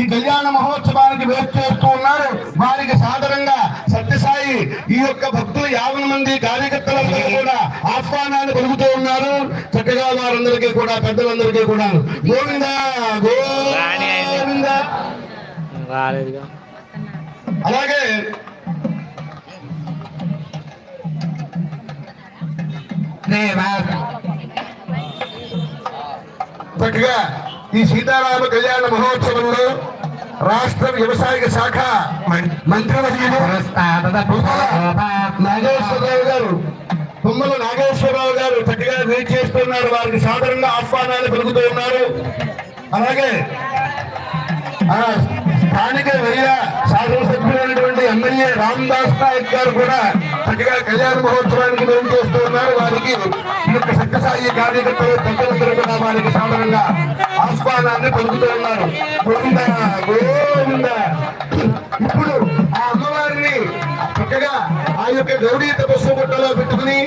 ఈ కళ్యాణ మహోత్సవానికి వేరు చేస్తూ ఉన్నారు. వారికి సాధారణంగా సత్యసాయి ఈ యొక్క భక్తులు యాభై మంది కార్యకర్తలందరూ కూడా ఆహ్వానాన్ని పలుకుతూ ఉన్నారు. చక్కగా వారందరికీ కూడా పెద్దలందరికీ కూడా గోవింద గోవింద. అలాగే చక్కగా ఈ సీతారామ కళ్యాణ మహోత్సవంలో రాష్ట్ర వ్యవసాయ శాఖ మంత్రివర్యులు నాగేశ్వరరావు గారు తుమ్మల నాగేశ్వరరావు గారు చక్కగా వెయిట్ చేస్తున్నారు. వారికి సాధారణంగా ఆహ్వానాలు పలుకుతూ ఉన్నారు. అలాగే స్థానిక వెయ్య శాసనసభ్యులైనటువంటి ఎమ్మెల్యే రామదాస్ నాయక్ గారు కూడా చక్కగా కళ్యాణ మహోత్సవానికి మేం చేస్తూ ఉన్నారు. వారికి ఈ యొక్క సత్యసాయి కార్యకర్తలు పెద్దలందరూ కూడా వారికి సాధారణంగా ఆహ్వానాన్ని పలుకుతూ ఉన్నారు. గోవింద గోవింద. ఇప్పుడు ఆ అమ్మవారిని చక్కగా ఆ యొక్క గౌరీ తపస్సు గుట్టలో పెట్టుకుని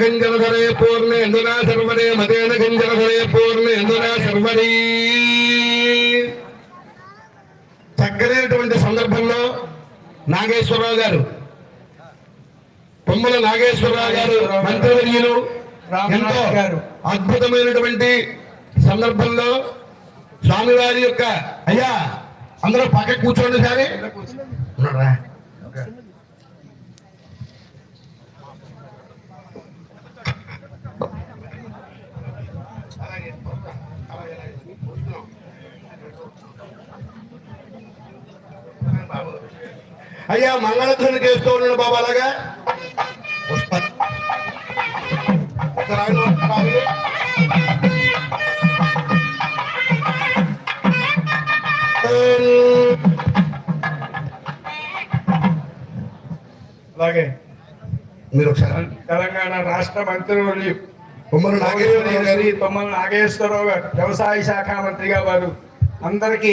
గంజలధరే పూర్ణేందునా సర్వరే మతేన గంజలధరే పూర్ణేందునా సర్వరీ చక్కనైనటువంటి సందర్భంలో నాగేశ్వరరావు గారు పొమ్మల నాగేశ్వరరావు గారు మంత్రివర్యులు ఎంతో అద్భుతమైనటువంటి సందర్భంలో స్వామివారి యొక్క అయ్యా అందరూ పక్క కూర్చోండి సరే. ఉన్నారా? అయ్యా మంగళధ్వని చేస్తూ ఉన్నాడు బాబా అలాగా. అలాగే. మీరు ఒకసారి తెలంగాణ రాష్ట్ర మంత్రివర్యులు కుమ్మరు నాగేశ్వరరావు గారు. తుమ్మల నాగేశ్వరరావు గారు వ్యవసాయ శాఖ మంత్రిగా వారు అందరికీ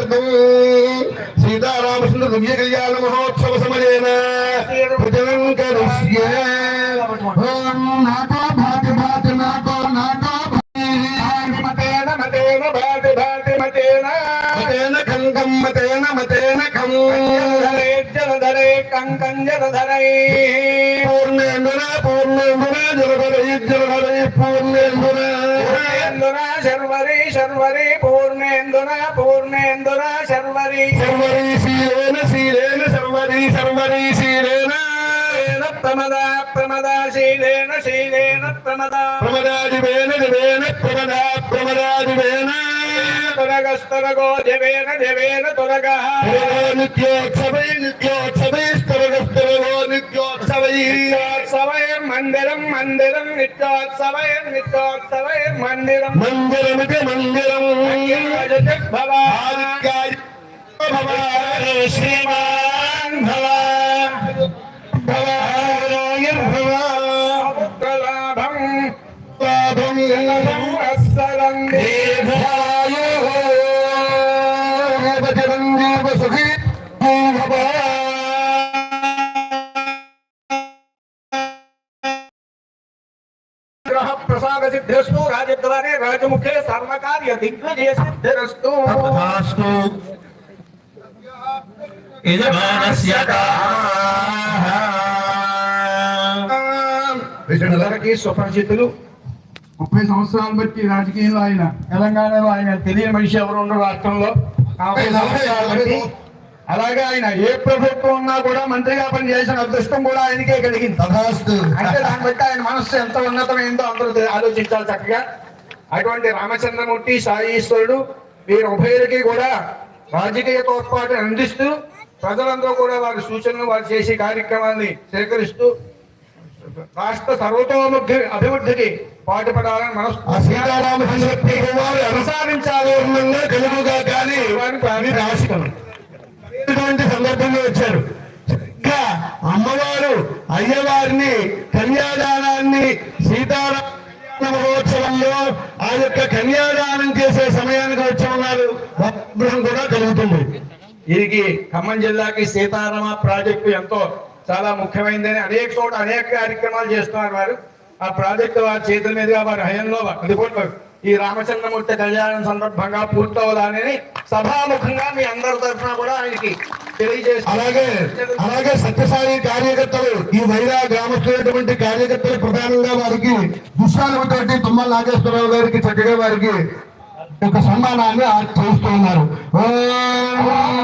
సీతారామచంద్ర దివ్య కళ్యాణ మహోత్సవ సమయేన భజనం కరిష్యే ఓం నాటో భాతి భాతి నాటో నాటో మతేన మతేన భాతి భాతి మతేన మతేన కంకం మతేన మతేన కం. జలధరే జలధరే కంకం జలధరై పూర్ణేందున పూర్ణేందున జలధరై జలధరై పూర్ణేందున పూర్ణేందున శర్వరి శర్వరి పూర్ణేందున పూర్ణేందున శర్వరి. సర్వరీ శీలేన శీలేన సర్వరీ సర్వరీ శీలేన ప్రమద ప్రమద శీలేన శీలేన ప్రమద. ప్రమదాదివేన దివేన ప్రమదా ప్రమదాదివేన తురగస్తరగో జవేన జవేన తురగ నిత్యోత్సవై నిత్యోత్సవై స్తరగస్తరగో నిత్యోత్సవై. నిత్యోత్సవై మందిరం మందిరం నిత్యోత్సవై నిత్యోత్సవై మందిరం. सिद्धस्तु राजद्वारे राजमुखे सर्वकार्य दिग्विजय सिद्धरस्तु तथास्तु यजमानस्य काः विष्णुलरके ముప్పై సంవత్సరాలు బట్టి రాజకీయంలో ఆయన తెలంగాణలో ఆయన తెలియని మనిషి ఎవరు ఉండరు రాష్ట్రంలో. నలభై సంవత్సరాలు బట్టి అలాగే ఆయన ఏ ప్రభుత్వం ఉన్నా కూడా మంత్రిగా పనిచేసిన అదృష్టం కూడా ఆయనకే కలిగింది. అంటే దాన్ని బట్టి ఆయన మనస్సు ఎంత ఉన్నతమైందో అందరూ ఆలోచించాలి చక్కగా. అటువంటి రామచంద్రమూర్తి సాయి ఈశ్వరుడు వీరు ఉభయులకి కూడా రాజకీయ తోడ్పాటు అందిస్తూ ప్రజలందరూ కూడా వారి సూచనలు వారు చేసే కార్యక్రమాన్ని స్వీకరిస్తూ రాష్ట్ర సర్వతోముఖి అభివృద్ధికి పాటుపడాలని వారు కలుగుగా కానీ సందర్భంగా వచ్చారు. అమ్మవారు అయ్యవారిని కన్యాదానాన్ని సీతారామ మహోత్సవంలో ఆ యొక్క కన్యాదానం చేసే సమయానికి వచ్చి ఉన్నారు. కూడా కలుగుతుంది. దీనికి ఖమ్మం జిల్లాకి సీతారామ ప్రాజెక్టు ఎంతో చాలా ముఖ్యమైనదని అనేక చోట్ల అనేక కార్యక్రమాలు చేస్తున్నారు వారు. ఆ ప్రాజెక్టు వారి చేతుల మీదుగా వారి హయంలో అది ఈ రామచంద్రమూర్తి కళ్యాణం సందర్భంగా పూర్తవదానని సభాముఖంగా మీ అందరి తరఫున కూడా ఆయనకి అలాగే అలాగే సత్యసాయి కార్యకర్తలు ఈ వైరా గ్రామస్తులైనటువంటి కార్యకర్తలు ప్రధానంగా వారికి దుష్టాలతోటి తుమ్మల నాగేశ్వరరావు గారికి చక్కగా వారికి ఒక సన్మానాన్ని చేస్తూ ఉన్నారు. ఓం!